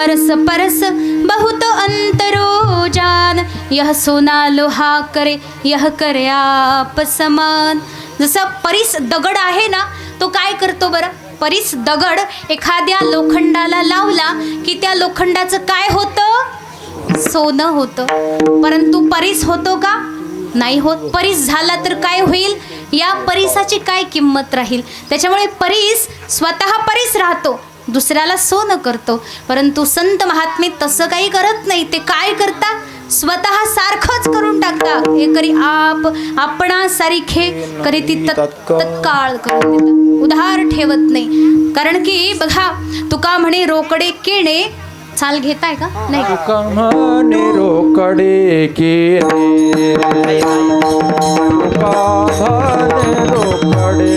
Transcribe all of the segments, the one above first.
परस परस बहुत अंतरो जान। यह सोना लोहा करे यह करे आप समान। जसं परीस दगड आहे ना तो काय करतो बरं? परीस दगड एखाद्या लोखंडाला लावला की त्या लोखंडाचं काय होतं? सोनं होतं. परंतु परीस होतो का? नाही होत. परीस झाला तर काय होईल? या परीसाची काय किंमत राहील? त्याच्यामुळे परीस स्वतः परीस राहतो. दुसऱ्याला सोनं करतो. परंतु संत महात्मे तसं काही करत नाही. ते काय करतात स्वतः सारखंच करून टाकतात हे करी आप आपणा सारिखे करी ती तत् तत्काळ करून देतात उधार ठेवत नाही. कारण की बघा तुका म्हणे रोकडे केणे चाल घेताय का? नाही. रोकडे केले काभाने रोकडे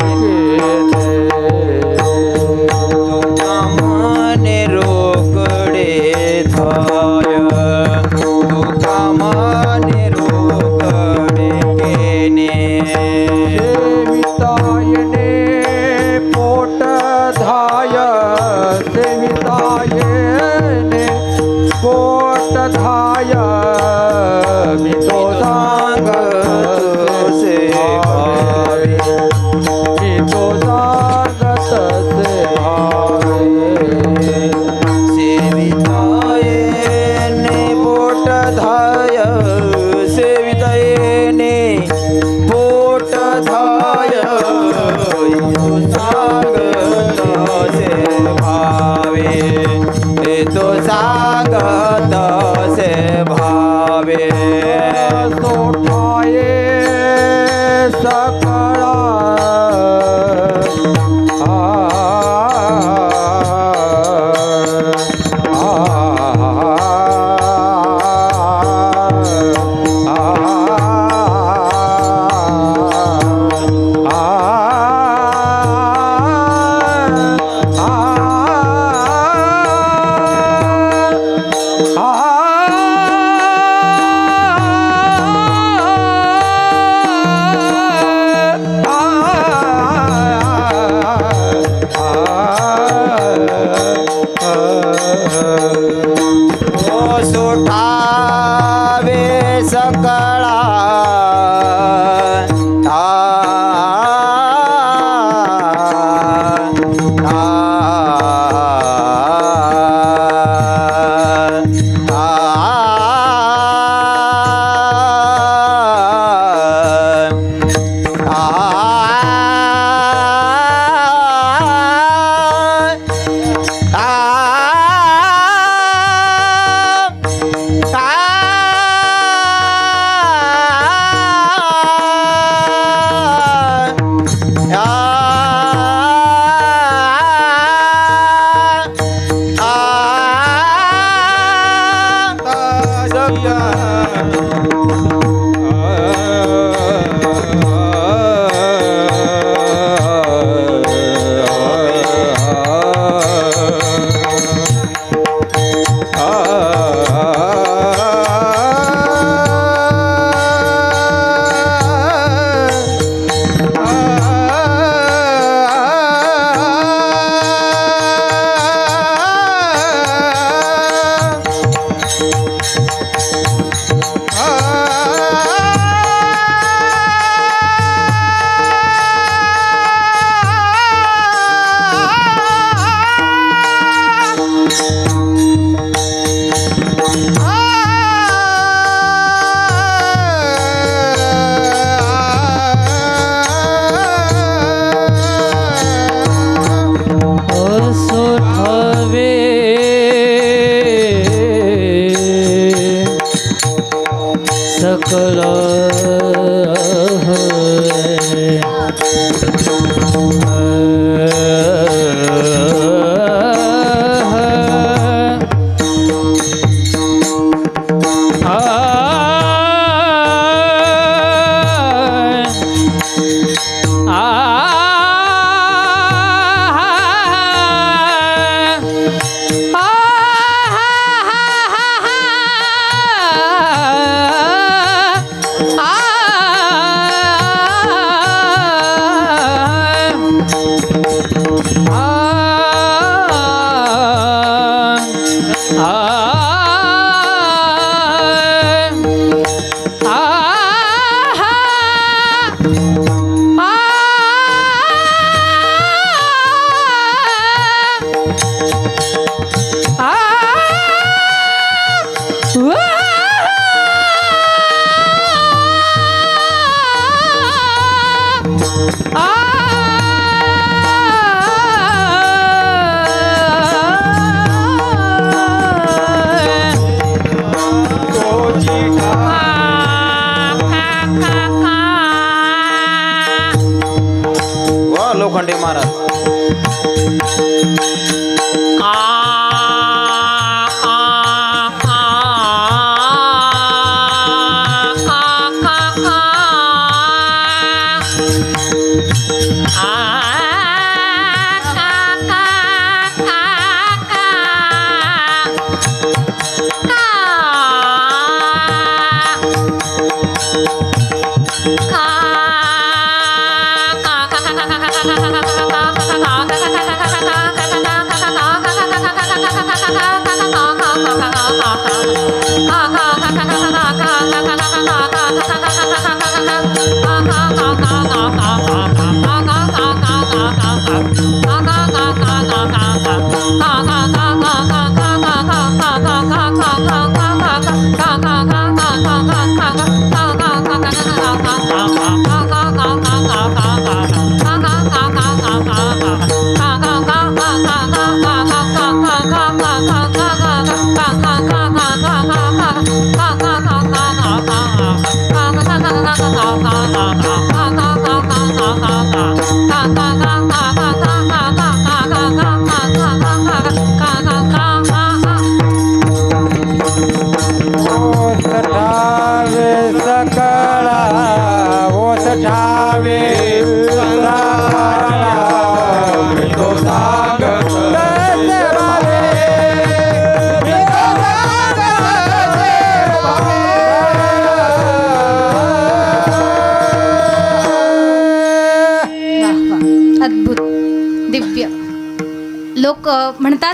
Ah.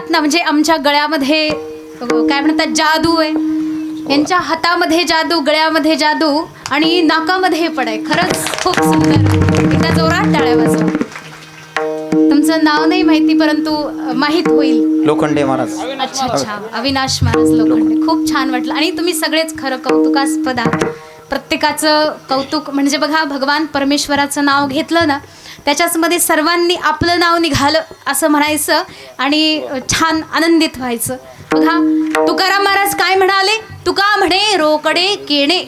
म्हणतात ना म्हणजे आमच्या गळ्यामध्ये काय म्हणतात जादू आहे. यांच्या हातामध्ये जादू गळ्यामध्ये जादू आणि नाकामध्ये पण आहे. खरंच खूप सुंदर. एकदा जोरात टाळ्या वाजवा. तुमचं नाव नाही माहिती परंतु माहीत होईल. लोखंडे महाराज. अच्छा अच्छा. अविनाश महाराज लोखंडे. खूप छान वाटलं. आणि तुम्ही सगळेच खरं कौतुकास्पद प्रत्येकाचं कौतुक म्हणजे बघा भगवान परमेश्वराचं नाव घेतलं ना त्याच्याचमध्ये सर्वांनी आपलं नाव निघालं असं म्हणायचं आणि छान आनंदित व्हायचं. बघा तुकाराम महाराज काय म्हणाले? तुका म्हणे रोकडे केणे.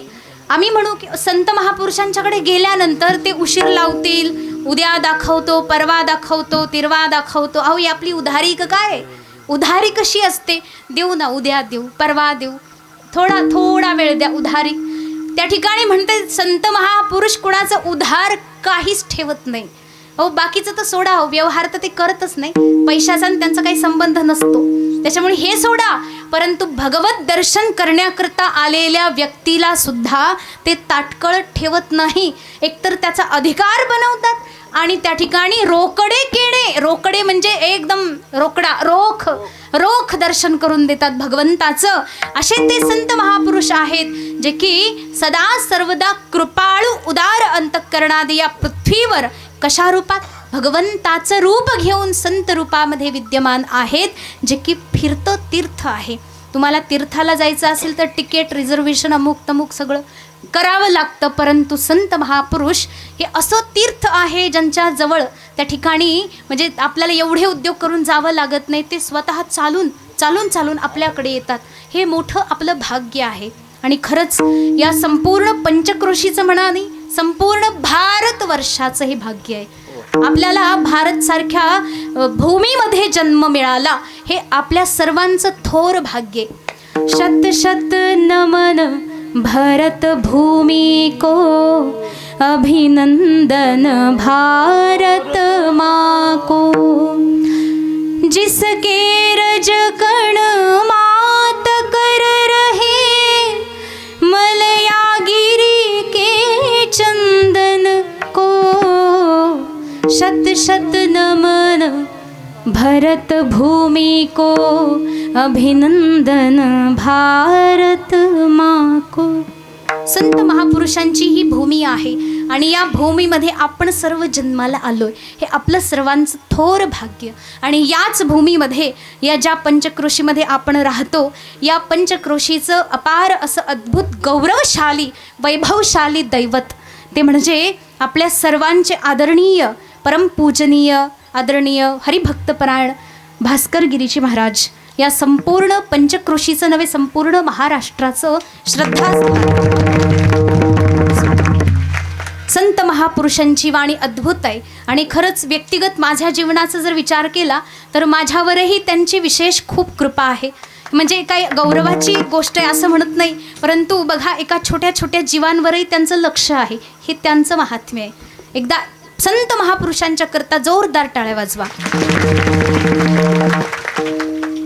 आम्ही म्हणू की संत महापुरुषांच्याकडे गेल्यानंतर ते उशीर लावतील. उद्या दाखवतो परवा दाखवतो तिरवा दाखवतो. अहो ही आपली उधारी काय? उधारी कशी असते? देऊ ना उद्या देऊ परवा देऊ. थोडा थोडा वेळ द्या उधारी. त्या ठिकाणी म्हणते संत महापुरुष कुणाचं उधार काहीच ठेवत नाही. अहो बाकीचं तर सोडा. हो व्यवहार तर ते करतच नाही. पैशाचा आणि त्यांचा काही संबंध नसतो. त्याच्यामुळे हे सोडा. परंतु भगवत दर्शन करण्याकरता आलेल्या व्यक्तीला सुद्धा ते ताटकळ ठेवत नाही. एकतर त्याचा अधिकार बनवतात आणि त्या ठिकाणी रोकडे केणे रोकडे म्हणजे एकदम रोकडा रोख. रोख दर्शन करून देतात भगवंताचं. असे ते संत महापुरुष आहेत जे की सदा सर्वदा कृपाळू उदार अंतःकरणादी या पृथ्वीवर कशा रूपात भगवंताचं रूप घेऊन संत रूपामध्ये विद्यमान आहेत जे की फिरतं तीर्थ आहे. तुम्हाला तीर्थाला जायचं असेल तर तिकीट रिझर्वेशन अमुक तमुक सगळं करावं लागतं. परंतु संत महापुरुष हे असं तीर्थ आहे ज्यांच्या जवळ त्या ठिकाणी म्हणजे आपल्याला एवढे उद्योग करून जावं लागत नाही ते स्वतः चालून चालून चालून आपल्याकडे येतात. हे मोठं आपलं भाग्य आहे. आणि खरंच या संपूर्ण पंचक्रोशीचं म्हणा नाही संपूर्ण भारतवर्षाचं हे भाग्य आहे आपल्याला भारत सारख्या भूमीमध्ये जन्म मिळाला हे आपल्या सर्वांचं थोर भाग्य आहे. शत शत नमन भरत भूमी को अभिनंदन भारत माँ को जिसके रज कण मा शत शत नमन भरत भूमि को अभिनंदन भारत माको। संत महापुरुषांची ही भूमी आहे आणि या भूमीमध्ये आपण सर्व जन्माला आलोय. हे आपलं सर्वांचं थोर भाग्य. आणि याच भूमीमध्ये या ज्या पंचक्रोशीमध्ये आपण राहतो या पंचक्रोशीचं अपार असं अद्भुत गौरवशाली वैभवशाली दैवत ते म्हणजे आपल्या सर्वांचे आदरणीय परमपूजनीय आदरणीय हरिभक्तपरायण भास्कर गिरीजी महाराज या संपूर्ण पंचक्रोशीचं नव्हे संपूर्ण महाराष्ट्राचं श्रद्धा संत महापुरुषांची वाणी अद्भुत आहे. आणि खरंच व्यक्तिगत माझ्या जीवनाचा जर विचार केला तर माझ्यावरही त्यांची विशेष खूप कृपा आहे. म्हणजे काही गौरवाची गोष्ट आहे असं म्हणत नाही परंतु बघा एका छोट्या छोट्या जीवांवरही त्यांचं लक्ष आहे. हे त्यांचं महात्म्य आहे. एकदा संत महापुरुषांच्या करता जोरदार टाळ्या वाजवा.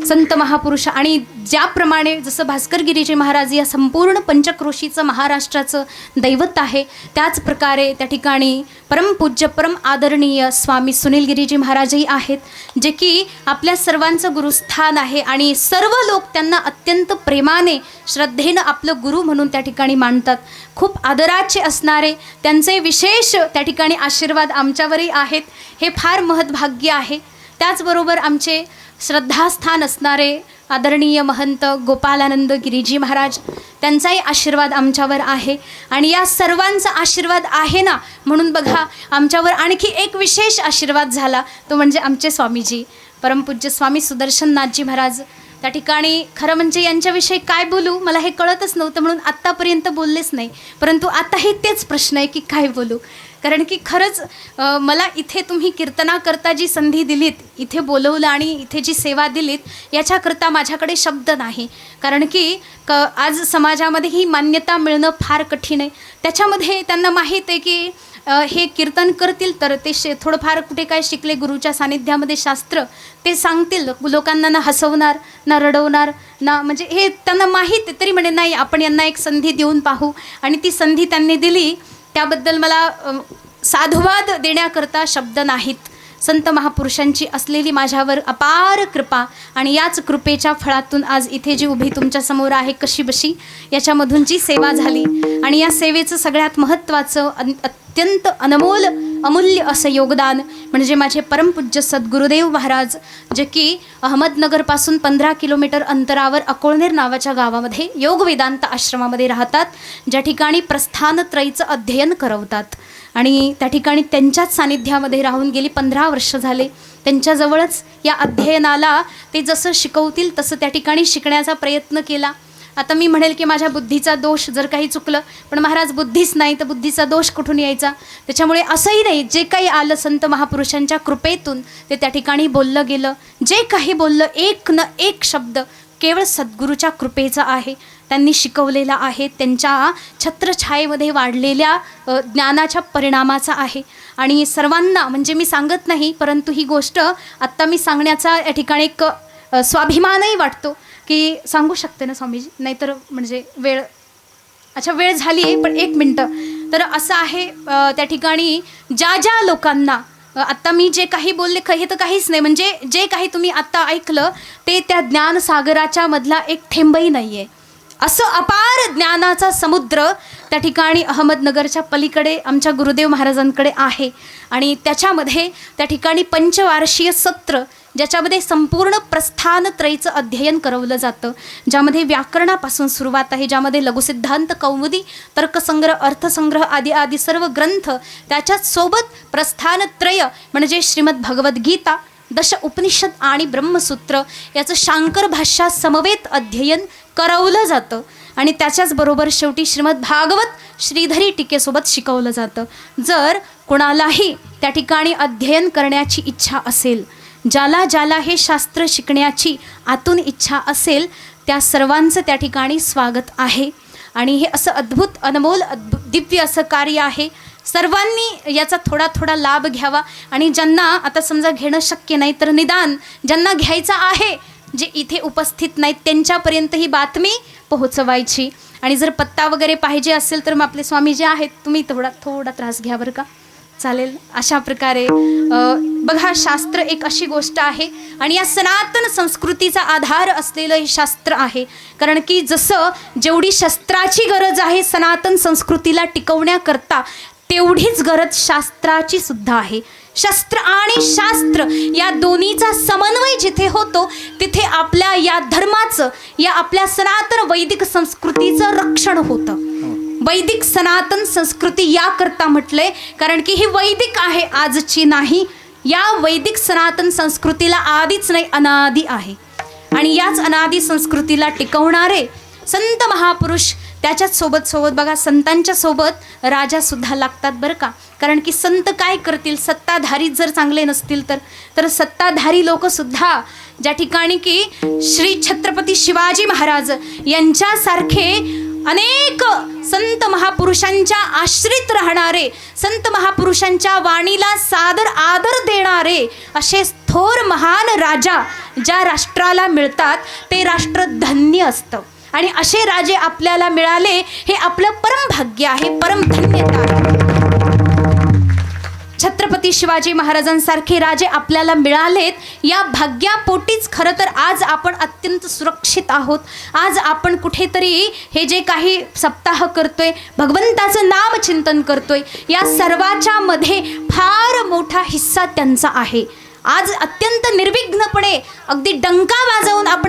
संत महापुरुष आणि ज्याप्रमाणे जसं भास्कर गिरीजी महाराज या संपूर्ण पंचक्रोशीचं महाराष्ट्राचं दैवत आहे त्याच प्रकारे त्या ठिकाणी परमपूज्य परम आदरणीय स्वामी सुनील गिरीजी महाराजही आहेत जे की आपल्या सर्वांचं गुरुस्थान आहे आणि सर्व लोक त्यांना अत्यंत प्रेमाने श्रद्धेनं आपलं गुरु म्हणून त्या ठिकाणी मानतात. खूप आदराचे असणारे त्यांचे विशेष त्या ठिकाणी आशीर्वाद आमच्यावरही आहेत हे फार महत्भाग्य आहे. त्याचबरोबर आमचे श्रद्धास्थान असणारे आदरणीय महंत गोपालानंद गिरीजी महाराज त्यांचाही आशीर्वाद आमच्यावर आहे. आणि या सर्वांचा आशीर्वाद आहे ना? म्हणून बघा आमच्यावर आणखी एक विशेष आशीर्वाद झाला. तो म्हणजे आमचे स्वामीजी. परमपूज्य स्वामी सुदर्शननाथजी महाराज. त्या ठिकाणी खरं म्हणजे यांच्याविषयी काय बोलू? मला हे कळतच नव्हतं म्हणून आत्तापर्यंत बोललेच नाही. परंतु आताही तेच प्रश्न आहे की काय बोलू? कारण की खरंच मला इथे तुम्ही कीर्तनाकरता जी संधी दिलीत इथे बोलवलं आणि इथे जी सेवा दिलीत याच्याकरता माझ्याकडे शब्द नाही. कारण की क आज समाजामध्ये ही मान्यता मिळणं फार कठीण आहे. त्याच्यामध्ये त्यांना माहीत आहे की हे कीर्तन करतील तर ते शे थोडंफार कुठे काय शिकले गुरुच्या सानिध्यामध्ये शास्त्र ते सांगतील. लोकांना ना हसवणार ना रडवणार ना म्हणजे हे त्यांना माहीत आहे. तरी म्हणे नाही आपण यांना एक संधी देऊन पाहू. आणि ती संधी त्यांनी दिली त्याबद्दल मला साधुवाद देण्याकरता शब्द नाहीत. संत महापुरुषांची असलेली माझ्यावर अपार कृपा आणि याच कृपेच्या फळातून आज इथे जी उभी तुमच्यासमोर आहे कशी बशी याच्यामधून जी सेवा झाली आणि या सेवेचं सगळ्यात महत्त्वाचं अत्यंत अनमोल अमूल्य असं योगदान म्हणजे माझे परमपूज्य सद्गुरुदेव महाराज जे की अहमदनगरपासून पंधरा किलोमीटर अंतरावर अकोळनेर नावाच्या गावामध्ये योग वेदांत आश्रमामध्ये राहतात ज्या ठिकाणी प्रस्थानत्रयीचं अध्ययन करवतात. आणि त्या ठिकाणी त्यांच्याच सानिध्यामध्ये राहून गेली पंधरा वर्ष झाले. त्यांच्याजवळच या अध्ययनाला ते जसं शिकवतील तसं त्या ठिकाणी शिकण्याचा प्रयत्न केला. आता मी म्हणेल की माझ्या बुद्धीचा दोष जर काही चुकलं पण महाराज बुद्धीच नाही तर बुद्धीचा दोष कुठून यायचा? त्याच्यामुळे असंही नाही जे काही आलं संत महापुरुषांच्या कृपेतून ते त्या ठिकाणी बोललं गेलं. जे काही बोललं एक न एक शब्द केवळ सद्गुरूच्या कृपेचा आहे. त्यांनी शिकवलेला आहे त्यांच्या छत्रछायेमध्ये वाढलेल्या ज्ञानाच्या परिणामाचा आहे. आणि सर्वांना म्हणजे मी सांगत नाही परंतु ही गोष्ट आत्ता मी सांगण्याचा या ठिकाणी एक स्वाभिमानही वाटतो. की सांगू शकते ना स्वामीजी? नाहीतर म्हणजे वेळ अच्छा वेळ झाली आहे पण एक मिनटं. तर असं आहे त्या ठिकाणी ज्या ज्या लोकांना आत्ता मी जे काही बोलले हे तर काहीच नाही. म्हणजे जे काही तुम्ही आत्ता ऐकलं ते त्या ज्ञानसागराच्या मधला एक थेंबही नाही आहे असं अपार ज्ञानाचा समुद्र त्या ठिकाणी अहमदनगरच्या पलीकडे आमच्या गुरुदेव महाराजांकडे आहे. आणि त्याच्यामध्ये त्या ठिकाणी पंचवार्षीय सत्र ज्याच्यामध्ये संपूर्ण प्रस्थानत्रयीचं अध्ययन करवलं जातं. ज्यामध्ये व्याकरणापासून सुरुवात आहे ज्यामध्ये लघुसिद्धांत कौमुदी तर्कसंग्रह अर्थसंग्रह आदी आदी सर्व ग्रंथ त्याच्याच सोबत प्रस्थानत्रय म्हणजे श्रीमद भगवद्गीता दश उपनिषद आणि ब्रह्मसूत्र याचं शांकर भाषा समवेत अध्ययन करवलं जातं. आणि त्याच्याचबरोबर शेवटी श्रीमद भागवत श्रीधरी टीकेसोबत शिकवलं जातं. जर कोणालाही त्या ठिकाणी अध्ययन करण्याची इच्छा असेल ज्याला ज्याला हे शास्त्र शिकण्याची आतून इच्छा असेल त्या सर्वांचं त्या ठिकाणी स्वागत आहे. आणि हे असं अद्भुत अनमोल अद्भुत दिव्य असं कार्य आहे. सर्वांनी याचा थोडा थोडा लाभ घ्यावा. आणि ज्यांना आता समजा घेणं शक्य नाही तर निदान ज्यांना घ्यायचं आहे जे इथे उपस्थित नाहीत त्यांच्यापर्यंत ही बातमी पोहोचवायची. आणि जर पत्ता वगैरे पाहिजे असेल तर मग आपले स्वामी जे आहेत तुम्ही थोडा थोडा त्रास घ्या बरं का. चालेल? अशा प्रकारे बघा शास्त्र एक अशी गोष्ट आहे आणि या सनातन संस्कृतीचा आधार असलेलं हे शास्त्र आहे. कारण की जसं जेवढी शस्त्राची गरज आहे सनातन संस्कृतीला टिकवण्याकरता तेवढीच गरज शास्त्राची सुद्धा आहे. शस्त्र आणि शास्त्र या दोन्हीचा समन्वय जिथे होतो तिथे आपल्या या धर्माचं या आपल्या सनातन वैदिक संस्कृतीचं रक्षण होतं. वैदिक सनातन संस्कृती याकरता म्हटलंय कारण की ही वैदिक आहे आजची नाही. या वैदिक सनातन संस्कृतीला आधीच नाही अनादी आहे. आणि याच अनादी संस्कृतीला टिकवणारे संत महापुरुष त्याच्याच सोबत सोबत बघा संतांच्या सोबत राजा सुद्धा लागतात बरं का? कारण की संत काय करतील? सत्ताधारी जर चांगले नसतील तर. तर सत्ताधारी लोक सुद्धा ज्या ठिकाणी की श्री छत्रपती शिवाजी महाराज यांच्यासारखे अनेक संत महापुरुषांच्या आश्रित राहणारे संत महापुरुषांच्या वाणीला सादर आदर देणारे असे थोर महान राजा ज्या राष्ट्राला मिळतात ते राष्ट्र धन्य असतं. आणि असे राजे आपल्याला मिळाले हे आपलं परमभाग्य आहे परमधन्यता आहे. छत्रपती शिवाजी महाराजांसारखे राजे आपल्याला मिळालेत या भाग्यापोटीच खरं तर आज आपण अत्यंत सुरक्षित आहोत. आज आपण कुठेतरी हे जे काही सप्ताह करतोय भगवंताचं नाम चिंतन करतोय या सर्वाच्या मध्ये फार मोठा हिस्सा त्यांचा आहे. आज अत्यंत निर्विघ्नपणे अगदी डंका वाजवून आपण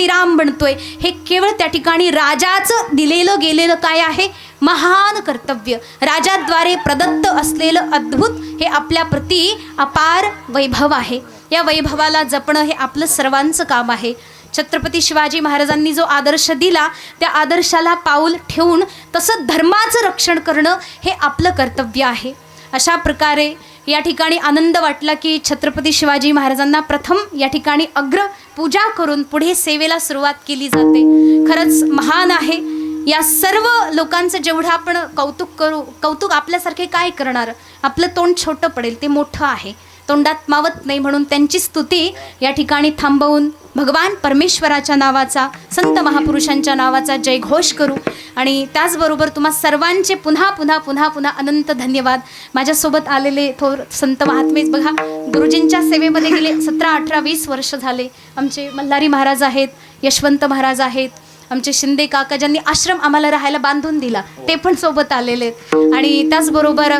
श्रीराम बनतोय. हे केवळ त्या ठिकाणी राजाचं दिलेलं गेलेलं काय आहे? महान कर्तव्य. राजाद्वारे प्रदत्त असलेलं अद्भुत हे आपल्या प्रती अपार वैभव आहे. या वैभवाला जपणं हे आपलं सर्वांचं काम आहे. छत्रपती शिवाजी महाराजांनी जो आदर्श दिला त्या आदर्शाला पाऊल ठेवून तसं धर्माचं रक्षण करणं हे आपलं कर्तव्य आहे. अशा प्रकारे या ठिकाणी आनंद वाटला की छत्रपती शिवाजी महाराजांना प्रथम या ठिकाणी अग्र पूजा करून पुढे सेवेला सुरुवात केली जाते. खरंच महान आहे. या सर्व लोकांचं जेवढं आपण कौतुक करू कौतुक आपल्यासारखे काय करणार? आपलं तोंड छोटं पडेल ते मोठं आहे. तोंडात मावत नाही म्हणून त्यांची स्तुती या ठिकाणी थांबवून भगवान परमेश्वराच्या नावाचा संत महापुरुषांच्या नावाचा जयघोष करू. आणि त्याचबरोबर तुम्हा सर्वांचे पुन्हा पुन्हा पुन्हा पुन्हा अनंत धन्यवाद. माझ्यासोबत आलेले थोर संत महात्मेच बघा. गुरुजींच्या सेवेमध्ये गेले सतरा अठरा वीस वर्ष झाले. आमचे मल्हारी महाराज आहेत यशवंत महाराज आहेत आमचे शिंदे काका ज्यांनी आश्रम आम्हाला राहायला बांधून दिला ते पण सोबत आलेले आहेत. आणि त्याचबरोबर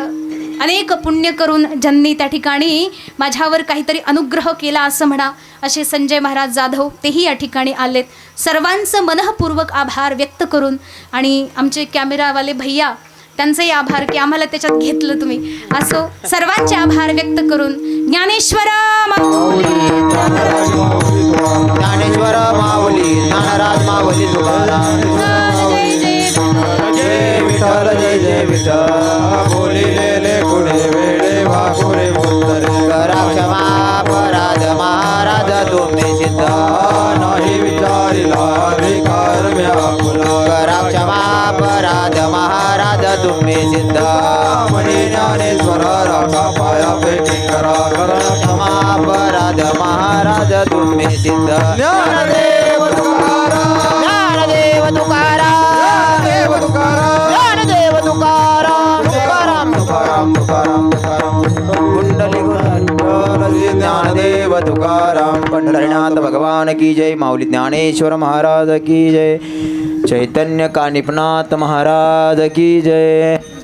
अनेक पुण्य करून ज्यांनी त्या ठिकाणी माझ्यावर काहीतरी अनुग्रह केला असं म्हणा असे संजय महाराज जाधव तेही या ठिकाणी आलेत. सर्वांचं मनःपूर्वक आभार व्यक्त करून आणि आमचे कॅमेरावाले भैया त्यांचेही आभार की आम्हाला त्याच्यात घेतलं तुम्ही. असो सर्वांचे आभार व्यक्त करून ज्ञानेश्वर ज्ञानेश्वर माऊली ज्ञानराज माऊली तुकाराम जय विठ्ठल जय जय विठ्ठल. बोलिलेले सिद्ध नाही विचारिला विकार व्याकुला करा क्षमा अपराध महाराज तुम्ही सिद्ध. म्हणे ज्ञानेश्वर राखा पाया पेटी करा. करा क्षमा अपराध महाराज तुम्ही सिद्ध. तुकाराम पंढरीनाथ भगवान की जय माऊली ज्ञानेश्वर महाराज की जय चैतन्य कानिपनाथ महाराज की जय।